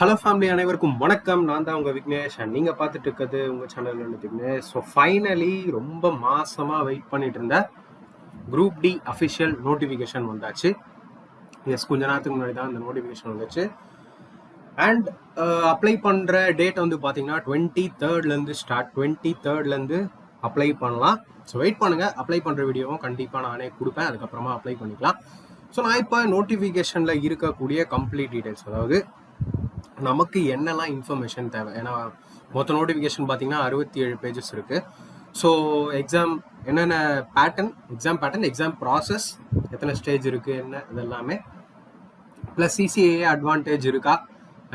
Hello family அனைவருக்கும் வணக்கம். நான் தான் உங்கள் விக்னேஷ் அண்ட் நீங்கள் பார்த்துட்டு இருக்கிறது உங்கள் சேனல் விக்னேஷ். ஸோ ஃபைனலி ரொம்ப மாசமாக வெயிட் பண்ணிட்டு இருந்த குரூப் டி அஃபிஷியல் நோட்டிஃபிகேஷன் வந்தாச்சு. எஸ் கொஞ்ச நேரத்துக்கு முன்னாடி தான் இந்த நோட்டிஃபிகேஷன் வந்துச்சு. அண்ட் அப்ளை பண்ணுற டேட் வந்து பார்த்தீங்கன்னா டுவெண்ட்டி தேர்ட்லேருந்து ஸ்டார்ட் டுவெண்ட்டி தேர்ட்லேருந்து அப்ளை பண்ணலாம். ஸோ வெயிட் பண்ணுங்கள் அப்ளை பண்ணுற வீடியோவும் கண்டிப்பாக நானே கொடுப்பேன். அதுக்கப்புறமா அப்ளை பண்ணிக்கலாம். ஸோ நான் இப்போ நோட்டிஃபிகேஷனில் இருக்கக்கூடிய கம்ப்ளீட் டீடைல்ஸ் அதாவது நமக்கு என்னெல்லாம் இன்ஃபர்மேஷன் தேவை? ஏன்னா மொத்த நோட்டிஃபிகேஷன் பார்த்தீங்கன்னா அறுபத்தி ஏழு பேஜஸ் இருக்கு. ஸோ எக்ஸாம் என்னென்ன pattern exam pattern exam process எத்தனை ஸ்டேஜ் இருக்கு என்ன இதெல்லாமே. ப்ளஸ் சிசிஏ அட்வான்டேஜ் இருக்கா?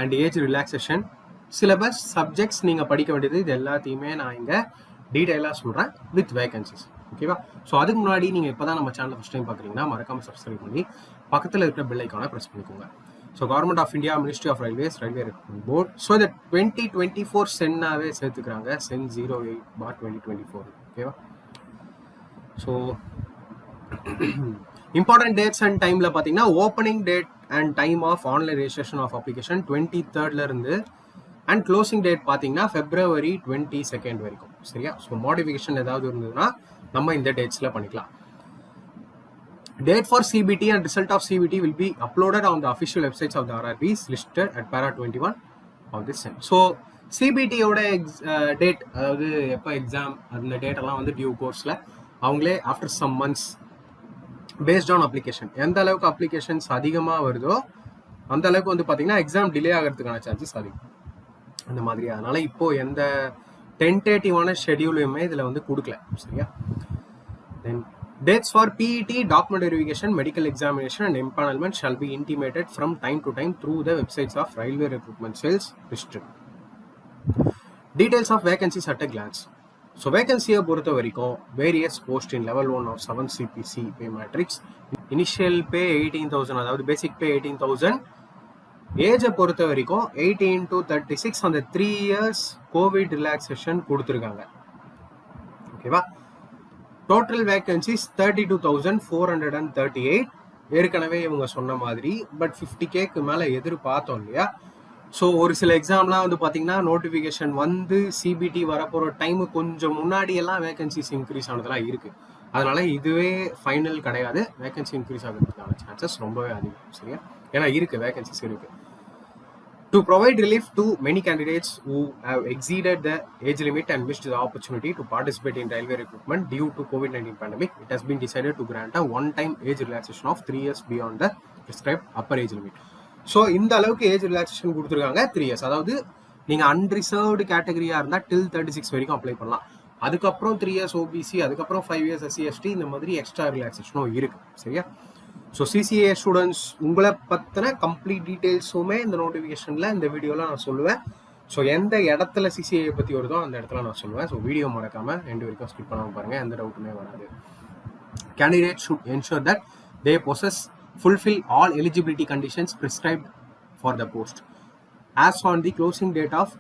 And age relaxation syllabus subjects நீங்கள் படிக்க வேண்டியது இது எல்லாத்தையுமே நான் இங்கே டீட்டெயிலாக சொல்கிறேன் வித் வேகன்சிஸ் ஓகேவா ஸோ அதுக்கு முன்னாடி நீங்கள் இப்போ தான் நம்ம சேனல் ஃபஸ்ட் டைம் பார்க்குறீங்கன்னா மறக்காமல் சப்ஸ்கிரைப் பண்ணி பக்கத்தில் இருக்கிற பெல் ஐக்கானை ப்ரெஸ் பண்ணிக்கோங்க. So government of India ministry of railways railway recruitment board so இந்த டுவெண்ட்டி டுவெண்ட்டி ஃபோர் சென்னாவே சேர்த்துக்கிறாங்க. CEN zero eight bar twenty twenty four ஓகேவா ஸோ இம்பார்ட்டன்ட் டேட்ஸ் அண்ட் டைமில் பார்த்தீங்கன்னா opening date and time of online registration of application twenty தேர்ட்லேருந்து and closing date பார்த்தீங்கன்னா February twenty second வரைக்கும். சரியா? So modification ஏதாவது இருந்ததுன்னா நம்ம இந்த டேட்ஸில் பண்ணிக்கலாம். Date for CBT and result of CBT will be uploaded on the official websites of the RRBs listed at para 21 of this sem. So சிபிடியோட எக்ஸ் டேட் அதாவது எப்போ எக்ஸாம் அந்த டேட் எல்லாம் வந்து டியூ கோர்ஸில் அவங்களே after some months based on application எந்த அளவுக்கு அப்ளிகேஷன்ஸ் அதிகமாக வருதோ அந்த அளவுக்கு வந்து பார்த்தீங்கன்னா எக்ஸாம் டிலே ஆகிறதுக்கான சான்சஸ் அதிகம். அந்த மாதிரி. அதனால இப்போ எந்த டென்டேட்டிவான ஷெடியூலுமே இதில் வந்து கொடுக்கல. சரியா? Then Dates for PET, document verification, medical examination, and empanelment shall be intimated from time to time through the websites of Railway Recruitment Sales District. Details of vacancies at a glance. So வேகன்சியை பொறுத்த வரைக்கும் various post in level one of seven CPC pay matrix initial pay eighteen thousand அதாவது basic pay eighteen thousand ஏஜை பொறுத்த வரைக்கும் eighteen to thirty six அந்த three years Covid relaxation கொடுத்துருக்காங்க ஓகேவா total vacancies thirty two thousand four hundred and thirty eight ஏற்கனவே இவங்க சொன்ன மாதிரி பட் ஃபிஃப்டி கேக்கு மேலே எதிர்பார்த்தோம் இல்லையா? ஸோ ஒரு சில எக்ஸாம்லாம் வந்து பார்த்தீங்கன்னா நோட்டிஃபிகேஷன் வந்து சிபிடி வரப்போகிற டைமு கொஞ்சம் முன்னாடி எல்லாம் வேகன்சிஸ் இன்க்ரீஸ் ஆனதெல்லாம் இருக்கு. அதனால இதுவே ஃபைனல் கிடையாது. வேகன்சி இன்க்ரீஸ் ஆகிறதுக்கான சான்சஸ் ரொம்பவே அதிகம் சரியா? ஏன்னா இருக்கு வேகன்சிஸ் இருக்குது To provide relief to many candidates who have exceeded the age limit and missed the opportunity to participate in railway recruitment due to COVID-19 pandemic, it has been decided to grant a one-time age relaxation of three years beyond the prescribed upper age limit. So இந்த அளவுக்கு age relaxation கொடுத்துருக்காங்க three years அதாவது நீங்கள் unreserved கேட்டகரியாக இருந்தால் till thirty six வரைக்கும் apply பண்ணலாம் அதுக்கப்புறம் த்ரீ இயர்ஸ் ஓபிசி அதுக்கப்புறம் ஃபைவ் இயர்ஸ் எஸ்சி எஸ்டி இந்த மாதிரி எக்ஸ்ட்ரா ரிலாக்ஸேஷனும் இருக்கு சரியா ஸோ சிசிஏ ஸ்டூடெண்ட்ஸ் உங்களை பற்றின கம்ப்ளீட் டீட்டெயில்ஸுமே இந்த நோட்டிஃபிகேஷனில் இந்த வீடியோவில் நான் சொல்லுவேன் ஸோ எந்த இடத்துல சிசிஏ பற்றி வருதோ அந்த இடத்துல நான் சொல்லுவேன் ஸோ வீடியோ மறக்காமல் ரெண்டு வரைக்கும் ஸ்கிப் பண்ணாமல் பாருங்கள் எந்த டவுட்டுமே வராது candidate should ensure that they possess fulfil all eligibility conditions prescribed for the post as on the closing date of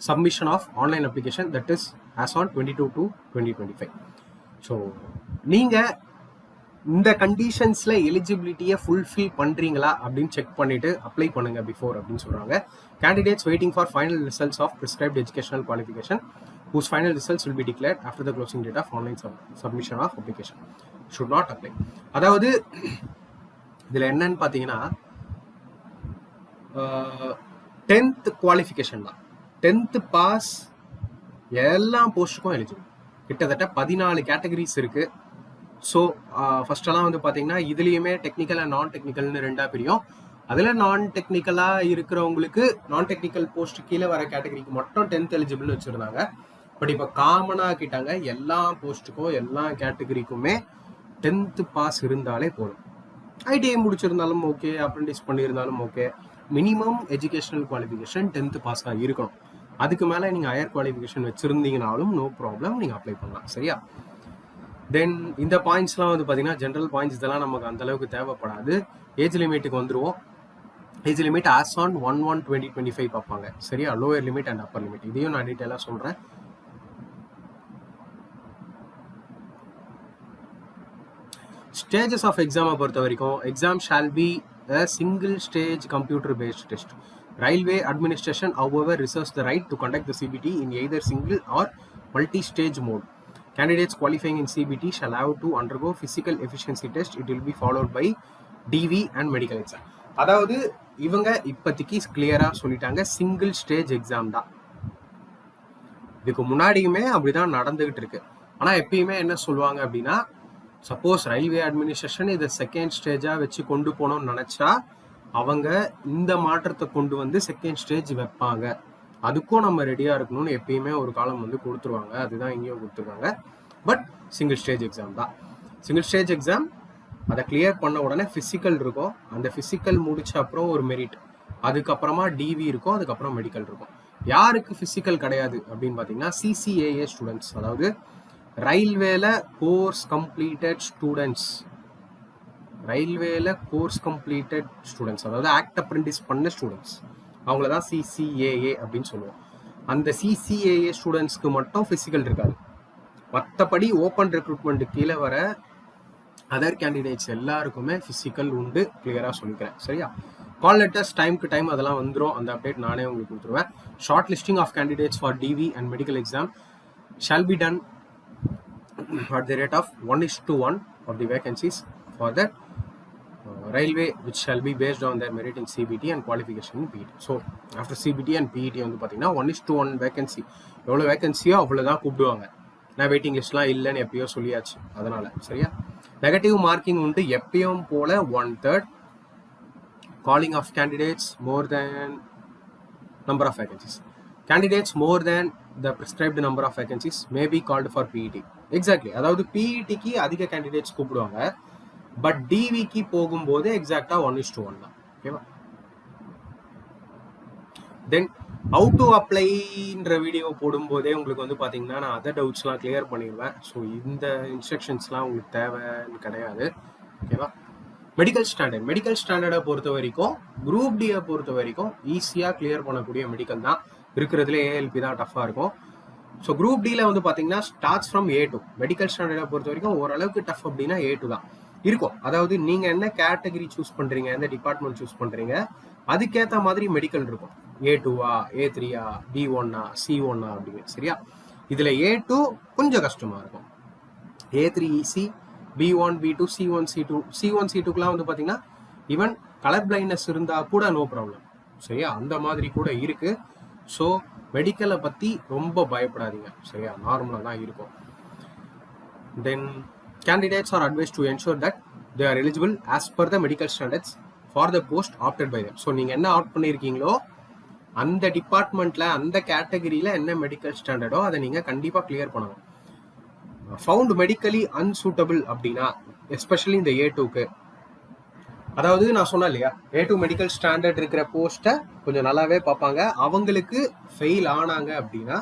submission of online application that is as on twenty two two twenty twenty five so நீங்கள் இந்த கண்டிஷன்ஸில் எலிஜிபிலிட்டியை fulfil பண்ணுறீங்களா அப்படின்னு check பண்ணிவிட்டு apply பண்ணுங்க before அப்படின்னு சொல்கிறாங்க candidates waiting for final results of prescribed educational qualification whose final results will be declare after the closing date of online submission of application should not apply அதாவது இதில் என்னன்னு பார்த்தீங்கன்னா டென்த்து குவாலிஃபிகேஷன் தான். Tenth pass எல்லா போஸ்ட்டுக்கும் eligible கிட்டத்தட்ட பதினாலு categories இருக்குது ஸோ ஃபஸ்ட்டெல்லாம் uh, வந்து பார்த்தீங்கன்னா இதுலேயுமே டெக்னிக்கல் அண்ட் நான் டெக்னிக்கல்னு ரெண்டாக பிரியும். அதில் நான் டெக்னிக்கலாக இருக்கிறவங்களுக்கு நான் டெக்னிக்கல் போஸ்ட் கீழே வர கேட்டகரிக்கு மட்டும் டென்த் எலிஜிபிள்னு வச்சுருந்தாங்க. பட் இப்போ காமனாக ஆக்கிட்டாங்க எல்லா போஸ்ட்டுக்கும் எல்லா கேட்டகரிக்குமே டென்த்து பாஸ் இருந்தாலே போதும். ஐடிஐ முடிச்சிருந்தாலும் ஓகே அப்ரெண்டிஸ் பண்ணியிருந்தாலும் okay minimum educational qualification tenth pass தான் இருக்கணும். அதுக்கு மேலே நீங்கள் ஹையர் குவாலிஃபிகேஷன் வச்சுருந்தீங்கனாலும் நோ ப்ராப்ளம் நீங்கள் அப்ளை பண்ணலாம். சரியா? தென் இந்த பாயிண்ட்ஸ்லாம் வந்து பார்த்தீங்கன்னா ஜென்ரல் பாயிண்ட்ஸ் இதெல்லாம் நமக்கு அந்த அளவுக்கு தேவைப்படாது. ஏஜ் லிமிட்டுக்கு வந்துடுவோம் age limit as on one one twenty twenty five பார்ப்பாங்க. சரியா? Lower limit and upper limit இதையும் நான் டீட்டெயிலாக சொல்கிறேன் ஸ்டேஜஸ் ஆஃப் எக்ஸாமை பொறுத்த வரைக்கும் exam shall be single stage computer based test railway administration administration, however, reserves the right to conduct the CBT in either single or multi stage mode Candidates qualifying in CBT shall have to undergo physical efficiency test. It will be followed by DV and medical exam. அதாவது இவங்க இப்போதைக்கு கிளியராக சொல்லிட்டாங்க single stage exam தான் இதுக்கு முன்னாடியுமே அப்படிதான் நடந்துகிட்டு இருக்கு ஆனால் எப்பயுமே என்ன சொல்லுவாங்க அப்படின்னா சப்போஸ் ரயில்வே அட்மினிஸ்ட்ரேஷன் இதை செகண்ட் ஸ்டேஜாக வச்சு கொண்டு போகணும்னு நினச்சா அவங்க இந்த மாற்றத்தை கொண்டு வந்து செகண்ட் ஸ்டேஜ் வைப்பாங்க அதுக்கும் நம்ம ரெடியாக இருக்கணும்னு எப்பயுமே ஒரு காலம் வந்து கொடுத்துருவாங்க. அதுதான் இங்கேயும் கொடுத்துருக்காங்க. பட் சிங்கிள் ஸ்டேஜ் எக்ஸாம் தான். சிங்கிள் ஸ்டேஜ் எக்ஸாம் அதை கிளியர் பண்ண உடனே ஃபிசிக்கல் இருக்கும். அந்த ஃபிசிக்கல் முடிச்ச அப்புறம் ஒரு மெரிட் அதுக்கப்புறமா டிவி இருக்கும் அதுக்கப்புறம் மெடிக்கல் இருக்கும். யாருக்கு ஃபிசிக்கல் கிடையாது அப்படின்னு பார்த்தீங்கன்னா சிசிஏஏ ஸ்டூடெண்ட்ஸ் அதாவது ரயில்வேல கோர்ஸ் கம்ப்ளீட்டட் ஸ்டூடெண்ட்ஸ் ரயில்வேல கோர்ஸ் கம்ப்ளீட்டட் ஸ்டூடெண்ட்ஸ் அதாவது ஆக்ட் அப்ரெண்டிஸ் பண்ண ஸ்டூடெண்ட்ஸ் அவங்கள தான் சிசிஏஏ அப்படின்னு சொல்லுவோம். அந்த சிசிஏஏ ஸ்டூடெண்ட்ஸ்க்கு மட்டும் ஃபிசிக்கல் இருக்காது. மற்றபடி ஓப்பன் ரெக்ரூட்மெண்ட் கீழே வர அதர் கேண்டிடேட்ஸ் எல்லாருக்குமே ஃபிசிக்கல் உண்டு கிளியராக சொல்லிக்கிறேன். சரியா? கால் லெட்டர்ஸ் டைம்க்கு டைம் அதெல்லாம் வந்துடும் அந்த அப்டேட் நானே உங்களுக்கு கொடுத்துருவேன். Short listing of candidates for DV and medical exam shall be done at the rate of one is to one of the vacancies for that railway which shall be based on their merit in CBT and qualification PET so after CBT and PET வந்து பார்த்தீங்கன்னா one is to one vacancy எவ்வளோ வேகன்சியோ அவ்வளோ தான் கூப்பிடுவாங்க நான் waiting லிஸ்ட்லாம் இல்லைன்னு எப்பயோ சொல்லியாச்சு அதனால் சரியா நெகட்டிவ் மார்க்கிங் உண்டு எப்பயும் போல one third calling of candidates more than number of vacancies candidates more than the prescribed number of vacancies may be called for PET exactly அதாவது பிஇடிக்கு அதிக கேண்டிடேட்ஸ் கூப்பிடுவாங்க பட் டிவிக்கு போகும்போது எக்ஸாக்டா ஒன் இஸ் டூ ஒன் தான். ஓகேவா தென் ஹவு டு அப்ளைன்ற வீடியோ போடும்போதே உங்களுக்கு வந்து பார்த்தீங்கன்னா நான் அதர் டவுட்ஸ்லாம் கிளியர் பண்ணிடுவேன் ஸோ இந்த இன்ஸ்ட்ரக்ஷன்ஸ்லாம் உங்களுக்கு தேவைன்னு கிடையாது. ஓகேவா மெடிக்கல் ஸ்டாண்டர்ட் மெடிக்கல் ஸ்டாண்டர்டை பொறுத்த வரைக்கும் குரூப் டியை பொறுத்த வரைக்கும் ஈஸியாக கிளியர் பண்ணக்கூடிய மெடிக்கல் தான். இருக்கிறதுல ஏஎல்பி தான் டஃப்பாக இருக்கும். ஸோ குரூப் டியில் வந்து பார்த்தீங்கன்னா starts from A two medical ஸ்டாண்டர்டை பொறுத்த வரைக்கும் ஓரளவுக்கு டஃப் அப்படின்னா ஏ டூ தான். இருக்கும். அதாவது நீங்கள் என்ன கேட்டகரி சூஸ் பண்ணுறீங்க எந்த டிபார்ட்மெண்ட் சூஸ் பண்ணுறீங்க அதுக்கேற்ற மாதிரி மெடிக்கல் இருக்கும். ஏ டூவா ஏ த்ரீயா பி ஒன்னா சி ஒன்னா அப்படின்னு சரியா? இதில் ஏ டூ கொஞ்சம் கஷ்டமாக இருக்கும். A three C B one B two C one C two C one C டூக்குலாம் வந்து பார்த்தீங்கன்னா ஈவன் கலர் பிளைண்ட்னஸ் இருந்தால் கூட நோ ப்ராப்ளம் சரியா? அந்த மாதிரி கூட இருக்கு. ஸோ மெடிக்கலை பற்றி ரொம்ப பயப்படாதீங்க. சரியா? நார்மலாக தான் இருக்கும். Then candidates are advise to ensure that they are eligible as per the medical standards for the post opted by them so நீங்கள் என்ன ஆப்ட் பண்ணியிருக்கீங்களோ அந்த டிபார்ட்மெண்ட்டில் அந்த கேட்டகரியில் என்ன மெடிக்கல் ஸ்டாண்டர்டோ அதை நீங்கள் கண்டிப்பாக கிளியர் பண்ணணும். ஃபவுண்ட் மெடிக்கலி அன்சூட்டபிள் அப்படின்னா எஸ்பெஷலி இந்த ஏ டூக்கு அதாவது நான் சொன்னேன் இல்லையா ஏ டூ மெடிக்கல் ஸ்டாண்டர்ட் இருக்கிற போஸ்ட்டை கொஞ்சம் நல்லாவே பார்ப்பாங்க. அவங்களுக்கு ஃபெயில் ஆனாங்க அப்படின்னா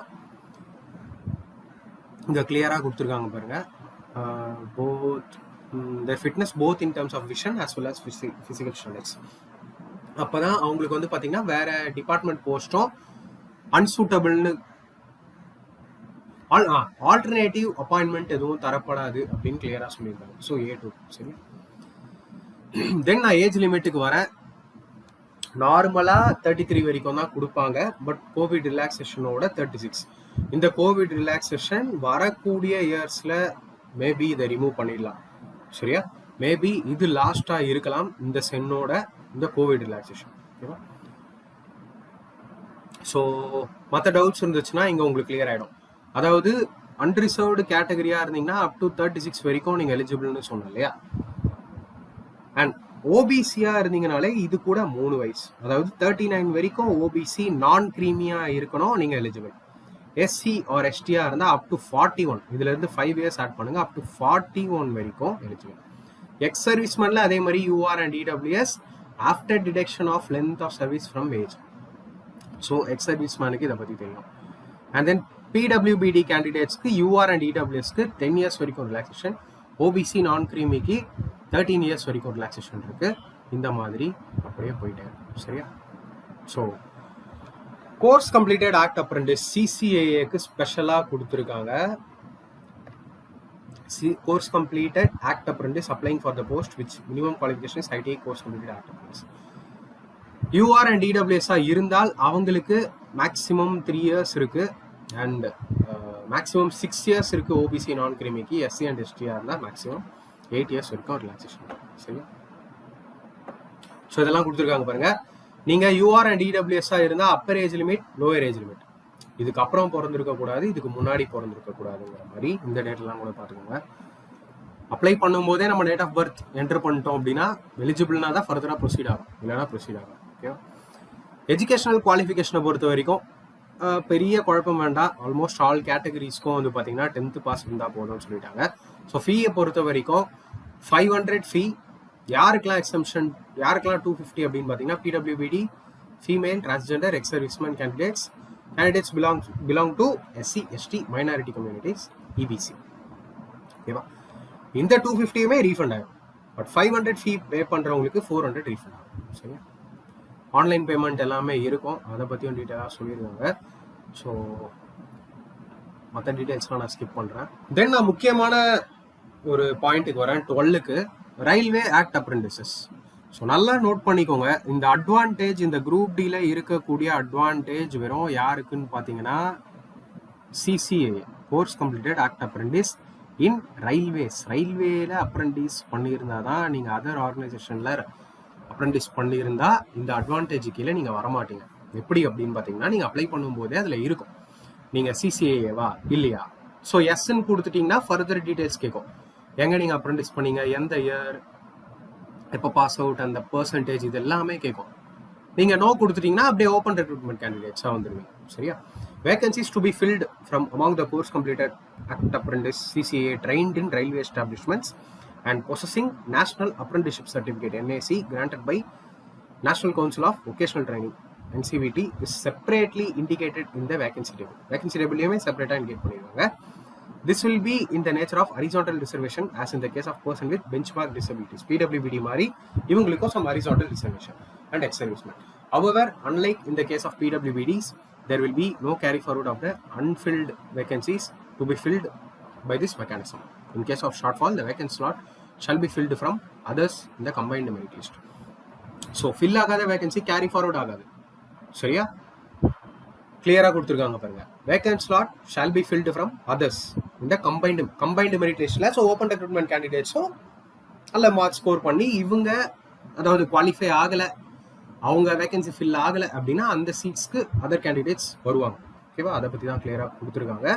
இங்கே கிளியராக கொடுத்துருக்காங்க பாருங்கள் both the fitness both in terms of vision as well as physical standards அப்பதான் அவங்களுக்கு வந்து பார்த்தீங்கன்னா வேற டிபார்ட்மெண்ட் போஸ்ட்டும் அன்சூட்டபிள்னு ஆல் ஆல்டர்னேட்டிவ் அப்பாயின்மெண்ட் எதுவும் தரப்படாது அப்படின்னு கிளியராக சொல்லியிருக்காங்க. ஸோ ஏ டூ சரி தென் நான் ஏஜ் லிமிட்டுக்கு வரேன். நார்மலாக தேர்ட்டி த்ரீ வரைக்கும் தான் கொடுப்பாங்க. பட் கோவிட் ரிலாக்ஸேஷனோட தேர்ட்டி சிக்ஸ் இந்த கோவிட் ரிலாக்ஸேஷன் வரக்கூடிய இயர்ஸில் மேபி இதை ரிமூவ் பண்ணிடலாம். சரியா? மேபி இது லாஸ்ட்டாக இருக்கலாம் இந்த சென்னோட இந்த கோவிட் ரிலாக்ஸேஷன் ஓகேவா ஸோ மற்ற டவுட்ஸ் இருந்துச்சுன்னா இங்கே உங்களுக்கு கிளியர் ஆகிடும் அதாவது அன்ரிசர்வ்டு கேட்டகரியாக இருந்தீங்கன்னா அப் டு தேர்ட்டி சிக்ஸ் வரைக்கும் நீங்கள் எலிஜிபிள்னு சொன்னோம் இல்லையா? அண்ட் ஓபிசியாக இருந்தீங்கனாலே இது கூட மூணு வயசு. அதாவது தேர்ட்டி நைன் வரைக்கும் ஓபிசி நான் க்ரீமியாக இருக்கணும் நீங்கள் எலிஜிபிள் எஸ்சி ஆர் எஸ்டியாக இருந்தால் அப் டு ஃபார்ட்டி ஒன் இதுலேருந்து ஃபைவ் இயர்ஸ் ஆட் பண்ணுங்க. அப் டு ஃபார்ட்டி ஒன் வரைக்கும் எலிஜிபிள் எக்ஸ் சர்வீஸ்மேனில் அதே மாதிரி UR and EWS after deduction of length of service from age so ex சர்வீஸ்மேனுக்கு இதை பற்றி தெரியும். அண்ட் தென் பிடபிள்யூபிடி கேண்டிடேட்ஸ்க்கு யூஆர் அண்ட் இடபிள்யூஎஸ்க்கு டென் இயர்ஸ் வரைக்கும் ரிலாக்ஸேஷன் ஓபிசி நான் கிரீமிக்கு தேர்ட்டீன் இயர்ஸ் வரைக்கும் ரிலாக்ஸேஷன் இருக்கு. இந்த மாதிரி அப்படியே போயிட்டே இருக்கும் சரியா? So course completed act apprentice சிசிஏஏக்கு ஸ்பெஷலாக கொடுத்துருக்காங்க. C course completed act applying applying for the post which minimum qualification ITI course completed act apprentice. UR and இடபிள்யூஎஸ்ஆ இருந்தால் அவங்களுக்கு மேக்ஸிமம் த்ரீ இயர்ஸ் இருக்குது அண்ட் மேக்ஸிமம் சிக்ஸ் இயர்ஸ் இருக்குது OBC non கிரிமிக்கு SC and எஸ்டியாக இருந்தால் maximum eight years வரைக்கும் relaxation சரியா? So இதெல்லாம் கொடுத்துருக்காங்க பாருங்கள் நீங்கள் யூஆர் அண்ட் இடபிள்யூஎஸ்ஆ இருந்தால் upper age limit lower age limit இதுக்கப்புறம் பிறந்திருக்க கூடாது இதுக்கு முன்னாடி பிறந்திருக்க கூடாதுங்கிற மாதிரி இந்த டேட்லாம் கூட பார்த்துக்கோங்க. அப்ளை பண்ணும்போதே நம்ம டேட் ஆஃப் பர்த் என்டர் பண்ணிட்டோம் அப்படின்னா எலிஜிபிள்னா தான் ஃபர்தராக ப்ரொசீட் ஆகும். இல்லைனா ப்ரொசீட் ஆகும் ஓகே எஜுகேஷனல் குவாலிஃபிகேஷனை பொறுத்த வரைக்கும் பெரிய குழப்பம் வேண்டாம். ஆல்மோஸ்ட் ஆல் கேட்டகரிஸ்க்கும் வந்து பார்த்தீங்கன்னா டென்த்து பாஸ் இருந்தால் போதும்னு சொல்லிட்டாங்க. ஸோ ஃபீயை பொறுத்த வரைக்கும் ஃபைவ் ஹண்ட்ரட் ஃபீ யாருக்கெல்லாம் எக்ஸம்ஷன் யாருக்கெல்லாம் டூ ஃபிஃப்டி அப்படின்னு பார்த்தீங்கன்னா PWBD female transgender ex serviceman candidates candidates belong belong to SC ST minority communities EBC ஓகேவா இந்த டூ ஃபிஃப்டியுமே ரீஃபண்ட் ஆகும் but five hundred fee pay பண்ணுறவங்களுக்கு ஃபோர் ஹண்ட்ரட் ரீஃபண்ட் ஆகும். சரியா? ஆன்லைன் பேமெண்ட் எல்லாமே இருக்கும். அதை பற்றியும் டீட்டெயிலாக சொல்லியிருக்காங்க ஸோ மற்ற டீட்டெயில்ஸ்லாம் நான் ஸ்கிப் பண்ணுறேன் தென் நான் முக்கியமான ஒரு பாயிண்ட்டுக்கு வரேன். டுவெல்லுக்கு ரயில்வே ஆக்ட் அப்ரெண்டிசஸ் ஸோ நல்லா நோட் பண்ணிக்கோங்க. இந்த அட்வான்டேஜ் இந்த குரூப் டியில் இருக்கக்கூடிய அட்வான்டேஜ் வெறும் யாருக்குன்னு பார்த்தீங்கன்னா CCA course completed act apprentice in railways ரயில்வேல அப்ரெண்டிஸ் பண்ணியிருந்தா தான் நீங்கள் அதர் ஆர்கனைசேஷனில் அப்ரெண்டிஸ் பண்ணியிருந்தா இந்த அட்வான்டேஜ் கீழே நீங்கள் வரமாட்டீங்க. எப்படி அப்படின்னு பார்த்தீங்கன்னா நீங்கள் அப்ளை பண்ணும்போதே அதில் இருக்கும். நீங்கள் சிசிஏவா இல்லையா? ஸோ எஸ்ன்னு கொடுத்துட்டீங்கன்னா ஃபர்தர் டீடைல்ஸ் கேட்கும் எங்கே நீங்கள் அப்ரெண்டிஸ் பண்ணீங்க? எந்த இயர் எப்போ பாஸ் அவுட் அந்த பர்சன்டேஜ் இது எல்லாமே கேட்கும். நீங்கள் நோ கொடுத்துட்டீங்கன்னா அப்படியே ஓப்பன் ரெக்ரூட்மெண்ட் கேண்டிடேட்ஸாக வந்துடுவீங்க சரியா? Vacancies to be filled from among the course completed act apprentice CCA trained in railway establishments and possessing national apprenticeship certificate NAC granted by national council of vocational training NCVT is separately indicated in vacancy table vacancy டேபிள்லையுமே செப்பரேட்டாக indicate பண்ணிடுவாங்க. This will be in the nature of horizontal reservation as in the case of person with benchmark disabilities PWBD மாதிரி இவங்களுக்கும் some horizontal reservation and ex serviceman However, unlike in the case of PWBDs, there will be no carry forward of the unfilled vacancies to be filled by this mechanism. In case of shortfall, the vacant slot shall be filled from others in the combined merit list. So fill ஆகாத vacancy carry forward ஆகாது சரியா கிளியராக கொடுத்துருக்காங்க பாருங்க. Vacant slot shall be filled from others இந்த combined combined merit so open recruitment கேண்டிடேட்ஸும் நல்ல mark score பண்ணி இவங்க அதாவது குவாலிஃபை ஆகலை அவங்க வேகன்சி ஃபில் ஆகலை அப்படின்னா அந்த சீட்ஸ்க்கு அதர் கேண்டிடேட்ஸ் வருவாங்க. ஓகேவா அதை பற்றி தான் கிளியராக கொடுத்துருக்காங்க.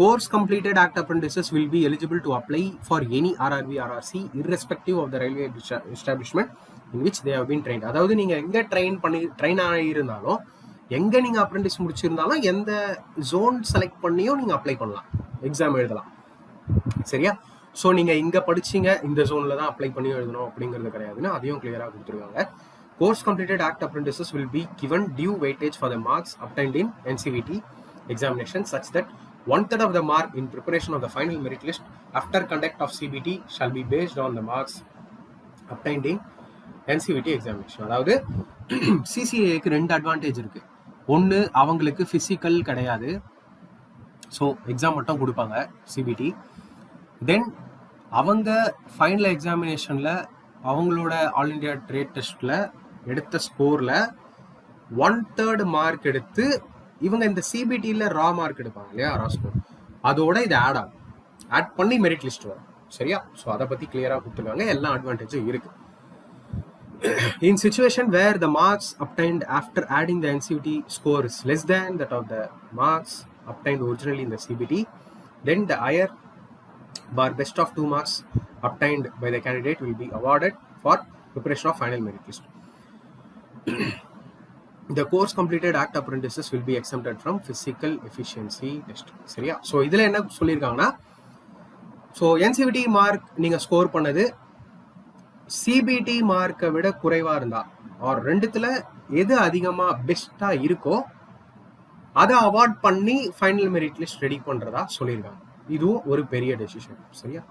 Course completed act apprentices will be eligible to apply for any RRB RRC irrespective of the railway establishment in which they have been train அதாவது நீங்கள் எங்கே ட்ரெயின் பண்ணி ட்ரெயின் ஆகியிருந்தாலும் எங்கே நீங்கள் அப்ரெண்டிஸ் முடிச்சிருந்தாலும் எந்த ஜோன் செலக்ட் பண்ணியும் நீங்கள் அப்ளை பண்ணலாம் எக்ஸாம் எழுதலாம் சரியா ஸோ நீங்கள் இங்கே படிச்சீங்க இந்த ஜோனில் தான் அப்ளை பண்ணியும் எழுதணும் அப்படிங்கிறது கிடையாதுன்னு அதையும் கிளியராக கொடுத்துருக்காங்க course completed act apprentices will be given due weightage for the marks obtained in NCVT examination such that one third of the mark in preparation of the final merit list after conduct of CBT shall be based on the marks obtained in NCVT examination அதாவது சிசிஏக்கு ரெண்டு advantage இருக்குது ஒன்று அவங்களுக்கு physical கிடையாது. So exam மட்டும் கொடுப்பாங்க CBT தென் அவங்க final எக்ஸாமினேஷனில் அவங்களோட ஆல் இண்டியா ட்ரேட் டெஸ்ட்டில் எடுத்த ஸ்கோரில் ஒன் தேர்ட் மார்க் எடுத்து இவங்க இந்த சிபிடியில் ரா மார்க் எடுப்பாங்க இல்லையா ரா ஸ்கோர் அதோட இது ஆட் ஆகும். ஆட் பண்ணி மெரிட் லிஸ்ட் வரும். சரியா? ஸோ அதை பற்றி கிளியராக கொடுத்துருக்காங்க. எல்லா அட்வான்டேஜும் இருக்குது in situation where the marks obtained after adding the NCVT score is less than that of the marks obtained originally in the CBT, then the higher bar best of two marks obtained by the candidate will be awarded for preparation of final merit list. the course completed act apprentices will be exempted from physical efficiency test. சரியா so இதில் என்ன சொல்லியிருக்காங்கன்னா so NCVT mark நீங்கள் score பண்ணது CBT மார்க்கை விட குறைவா இருந்தா ஆர் ரெண்டுத்துல எது அதிகமா பெஸ்டா இருக்கோ அதை அவார்ட் பண்ணி ஃபைனல் மெரிட் லிஸ்ட் ரெடி பண்றதா சொல்லியிருக்காங்க. இதுவும் ஒரு பெரிய டெசிஷன் சரியா?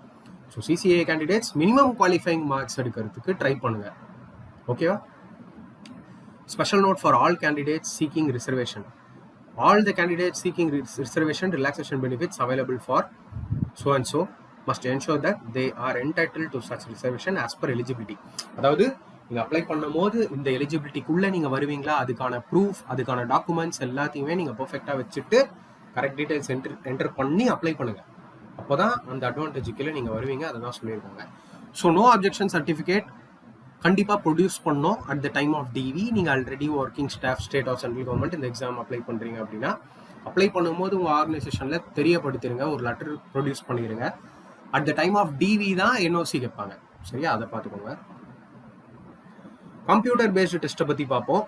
So CCA candidates minimum qualifying marks எடுக்கிறதுக்கு ட்ரை பண்ணுங்க. ஓகேவா special note for all candidates seeking reservation all the candidate seeking reservation relaxation benefits available for so and so must ensure that they are entitled to such reservation as per eligibility அதாவது நீங்கள் apply பண்ணும்போது இந்த எலிஜிபிலிட்டிக்குள்ளே நீங்கள் வருவீங்களா? அதுக்கான proof அதுக்கான documents எல்லாத்தையுமே நீங்கள் பர்ஃபெக்டாக வச்சுட்டு கரெக்ட் டீட்டெயில்ஸ் என்டர் என்டர் பண்ணி அப்ளை பண்ணுங்க. அப்போதான் அந்த அட்வான்டேஜுக்குள்ளே நீங்கள் வருவீங்க அதை தான் சொல்லியிருக்காங்க. ஸோ நோ அப்ஜெக்ஷன் சர்டிஃபிகேட் கண்டிப்பாக ப்ரொடியூஸ் பண்ணோம். At the time of DV நீங்கள் already working staff state of central government இந்த எக்ஸாம் அப்ளை பண்ணுறீங்க அப்படின்னா அப்ளை பண்ணும்போது உங்கள் ஆர்கனைசேஷனில் தெரியப்படுத்திடுங்க ஒரு லெட்டர் ப்ரொடியூஸ் பண்ணிடுங்க at the time of DV தான் என்ஓசி கேட்பாங்க சரியா அதை பார்த்துக்கோங்க கம்ப்யூட்டர் பேஸ்டு டெஸ்ட்டை பற்றி பார்ப்போம்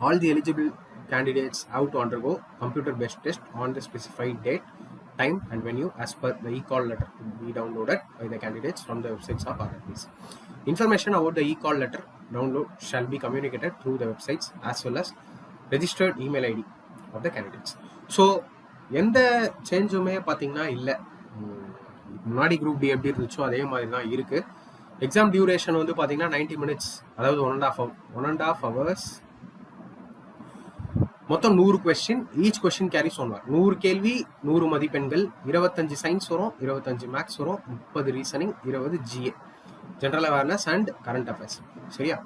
all the eligible candidates have to undergo computer based test on the specified date time and venue as per the e call letter to be downloaded by the candidates from the websites of R RFs information about the e call letter download shall be communicated through the websites as well as registered email ID of the candidates so எந்த சேஞ்சுமே பார்த்தீங்கன்னா இல்லை முன்னாடி group D எப்படி இருந்துச்சோ அதே மாதிரி தான் இருக்கு. எக்ஸாம் டியூரேஷன் வந்து பார்த்தீங்கன்னா 90 மினிட்ஸ் அதாவது one and half one and half hours மொத்தம் நூறு கொஸ்டின் ஈச் கொஸ்டின் கேரி சொன்னார் நூறு கேள்வி நூறு மதிப்பெண்கள் இருபத்தஞ்சு சயின்ஸ் வரும் இருபத்தஞ்சு மேக்ஸ் வரும் முப்பது ரீசனிங் இருபது GA general awareness and current affairs சரியா?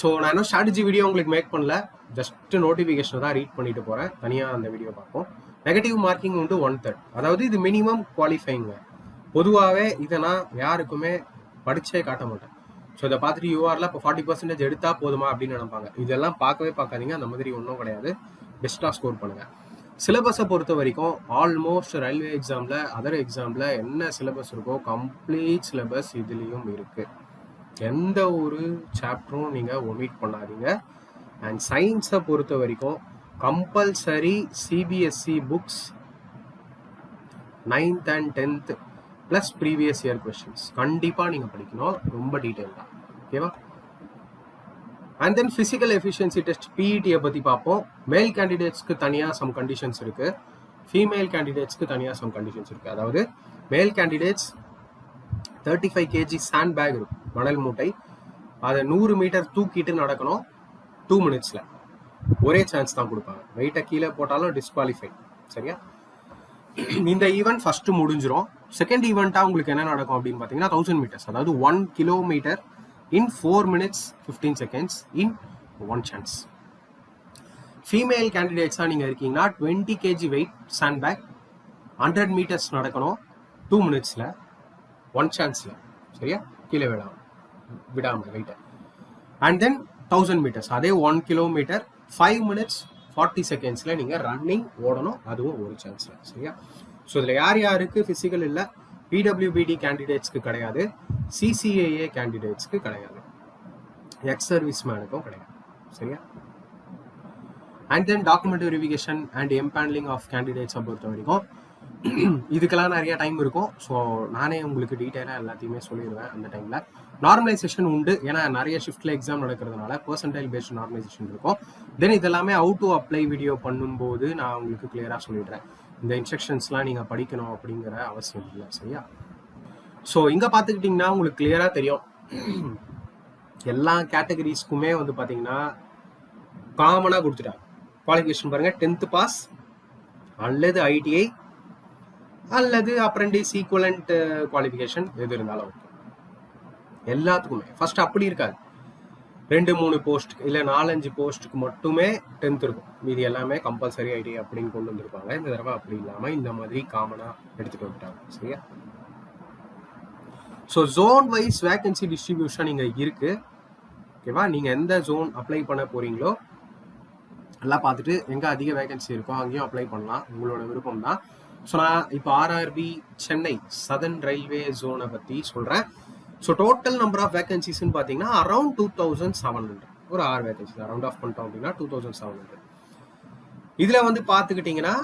ஸோ நான் இன்னும் ஸ்ட்ராட்டஜி வீடியோ உங்களுக்கு மேக் பண்ணல. ஜஸ்ட் நோட்டிஃபிகேஷன் தான் ரீட் பண்ணிட்டு போகிறேன் தனியாக அந்த வீடியோ பார்ப்போம். நெகட்டிவ் மார்க்கிங் உண்டு ஒன் தேர்ட் அதாவது இது மினிமம் குவாலிஃபைங்க பொதுவாகவே இதை நான் யாருக்குமே படிச்சே காட்ட மாட்டேன். ஸோ இதை பார்த்துட்டு யூஆரில் இப்போ ஃபார்ட்டி பர்சன்டேஜ் எடுத்தால் போதுமா அப்படின்னு நினைப்பாங்க. இதெல்லாம் பார்க்கவே பார்க்காதீங்க. அந்த மாதிரி ஒன்றும் கிடையாது. பெஸ்ட்டாக ஸ்கோர் பண்ணுங்கள் சிலபஸை பொறுத்த வரைக்கும் ஆல்மோஸ்ட் ரயில்வே எக்ஸாமில் அதர் எக்ஸாமில் என்ன சிலபஸ் இருக்கோ கம்ப்ளீட் சிலபஸ் இதுலேயும் இருக்குது எந்த ஒரு சாப்டரும் நீங்கள் ஒமிட் பண்ணாதீங்க. அண்ட் சயின்ஸை பொறுத்த வரைக்கும் compulsory CBSE books ninth and tenth plus previous year questions கண்டிப்பாக நீங்கள் படிக்கணும். ரொம்ப டீட்டெயில்டாக ஓகேவா and then physical efficiency test பிஇடியை பற்றி பார்ப்போம். மேல் கேண்டிடேட்ஸ்க்கு தனியாக சம் கண்டிஷன்ஸ் இருக்குது ஃபீமேல் கேண்டிடேட்ஸ்க்கு தனியாக சம் கண்டிஷன்ஸ் இருக்குது அதாவது male candidates thirty five KG sand bag இருக்கும். மணல் மூட்டை. அதை நூறு மீட்டர் தூக்கிட்டு நடக்கணும். டூ மினிட்ஸில் ஒரே சான்ஸ் தான் கொடுப்பாங்க. வெயிட்டை கீழே போட்டாலும் டிஸ்குவாலிஃபை சரியா? இந்த ஈவெண்ட் ஃபர்ஸ்ட் முடிஞ்சிரும். செகண்ட் ஈவெண்ட்டாக உங்களுக்கு என்ன நடக்கும் அப்படின்னு பார்த்தீங்கன்னா தௌசண்ட் மீட்டர்ஸ் அதாவது one kilometre in four minutes fifteen seconds in one chance female கேண்டிடேட்ஸாக நீங்கள் இருக்கீங்கன்னா twenty KG weight sand bag hundred metres நடக்கணும் டூ மினிட்ஸில் ஒன் சான்ஸில் சரியா? கீழே விடாம விடாமல் வெயிட்டை அண்ட் தென் தௌசண்ட் மீட்டர்ஸ் அதே one kilometre five minutes forty செகண்ட்ஸில் நீங்கள் ரன்னிங் ஓடணும். அதுவும் ஒரு சான்ஸில் சரியா? ஸோ இதில் யார் யாருக்கு ஃபிசிக்கல் இல்லை? பிடபிள்யூபிடி கேண்டிடேட்ஸ்க்கு கிடையாது. சிசிஏஏ கேண்டிடேட்ஸ்க்கு கிடையாது. எக்ஸ் சர்வீஸ் மேனுக்கும் கிடையாது. சரியா? And then document verification and empanelling of கேண்டிடேட்ஸை பொறுத்த வரைக்கும் இதுக்கெல்லாம் நிறைய டைம் இருக்கும். ஸோ நானே உங்களுக்கு டீட்டெயிலாக எல்லாத்தையுமே சொல்லிடுவேன் அந்த டைமில் நார்மலைசேஷன் உண்டு. ஏன்னா நிறைய ஷிஃப்ட்டில் எக்ஸாம் நடக்கிறதுனால பர்சன்டைல் பேஸ்ட் நார்மலைசேஷன் இருக்கும். தென் இதெல்லாமே அவுட் டு அப்ளை வீடியோ பண்ணும்போது நான் உங்களுக்கு கிளியராக சொல்லிடுறேன். இந்த இன்ஸ்ட்ரக்ஷன்ஸ்லாம் நீங்கள் படிக்கணும் அப்படிங்கிற அவசியம் இல்லை சரியா? ஸோ இங்கே பார்த்துக்கிட்டிங்கன்னா உங்களுக்கு கிளியராக தெரியும். எல்லா கேட்டகரிஸ்க்குமே வந்து பார்த்தீங்கன்னா காமனாக கொடுத்துட்டாங்க. குவாலிஃபிகேஷன் பாருங்கள் டென்த்து பாஸ் அல்லது ஐடிஐ அல்லது அப்ரெண்டிஸ் ஈக்குவலண்ட் குவாலிஃபிகேஷன் எது இருந்தாலும். ஓகே எல்லாத்துக்குமே. ஃபர்ஸ்ட் அப்படி இருக்காது. ரெண்டு மூணு போஸ்ட்டுக்கு இல்லை நாலஞ்சு போஸ்ட்டுக்கு மட்டுமே டென்த் இருக்கும். மீதி எல்லாமே கம்பல்சரி ஐடி அப்படின்னு கொண்டு வந்திருப்பாங்க. இந்த தடவை அப்படி இல்லாமல் இந்த மாதிரி காமனாக எடுத்துகிட்டு வந்துட்டாங்க. சரியா? So zone wise vacancy distribution இங்கே இருக்கு. ஓகேவா நீங்கள் எந்த ஜோன் அப்ளை பண்ண போறீங்களோ எல்லாம் பார்த்துட்டு எங்கே அதிக வேகன்சி இருக்கோ அங்கேயும் அப்ளை பண்ணலாம். உங்களோட விருப்பம் தான். ஸோ நான் இப்போ ஆர்ஆர்பி சென்னை சதன் ரயில்வே ஜோனை பற்றி சொல்கிறேன் ஸோ டோட்டல் நம்பர் ஆஃப் வேகன்சிஸ்ன்னு பார்த்தீங்கன்னா around two thousand seven hundred ஒரு ஆறு வேகன்சி ரவுண்ட் ஆஃப் பண்ணிட்டோம் அப்படின்னா டூ தௌசண்ட் செவன் ஹண்ட்ரட் இதில் வந்து பார்த்துக்கிட்டிங்கன்னா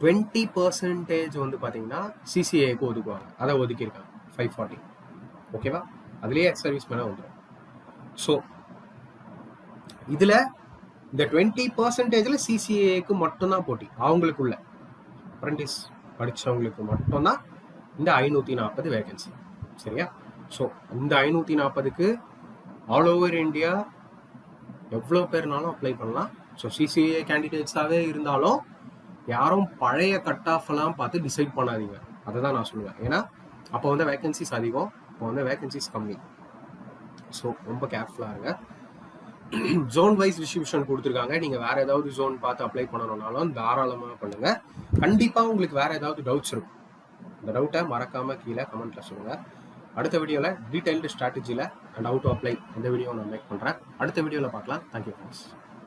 டுவெண்ட்டி பர்சன்டேஜ் வந்து பார்த்தீங்கன்னா சிசிஏக்கு ஒதுக்குவாங்க. அதை ஒதுக்கியிருக்காங்க. ஃபைவ் ஃபார்ட்டி ஓகேவா அதுலேயே எக்ஸ் சர்வீஸ் மேலே வந்துடும் ஸோ இதில் இந்த டுவெண்ட்டி பர்சன்டேஜில் சிசிஏக்கு மட்டும்தான் போட்டி. அவங்களுக்குள்ள. அப்ரண்டிஸ் படித்தவங்களுக்கு மட்டும்தான் இந்த ஐநூற்றி நாற்பது வேகன்சி சரியா? ஸோ இந்த ஐநூற்றி நாற்பதுக்கு ஆல் ஓவர் இந்தியா எவ்வளோ பேர்னாலும் அப்ளை பண்ணலாம். ஸோ சிசிஏ கேண்டிடேட்ஸாகவே இருந்தாலும் யாரும் பழைய கட் ஆஃப் எல்லாம் பார்த்து டிசைட் பண்ணாதீங்க. அதை தான் நான் சொல்லுவேன். ஏன்னா அப்போ வந்து வேகன்சிஸ் அதிகம். இப்போ வந்து வேகன்சிஸ் கம்மி. ஸோ ரொம்ப கேர்ஃபுல்லாக இருங்க. ஜோன் வைஸ் டிஸ்ட்ரிபியூஷன் கொடுத்துருக்காங்க. நீங்கள் வேறு ஏதாவது ஜோன் பார்த்து அப்ளை பண்ணணும்னாலும் தாராளமாக பண்ணுங்கள் கண்டிப்பாக உங்களுக்கு வேறு ஏதாவது டவுட்ஸ் இருக்கும். இந்த டவுட்டை மறக்காமல் கீழே கமெண்ட்ல சொல்லுங்க. அடுத்த வீடியோவில் டீட்டெயில்டு ஸ்ட்ராட்டஜியில் அண்ட் அவுட் அப்ளை இந்த வீடியோ நான் மேக் பண்ணுறேன் அடுத்த வீடியோவில் பார்க்கலாம். Thank you friends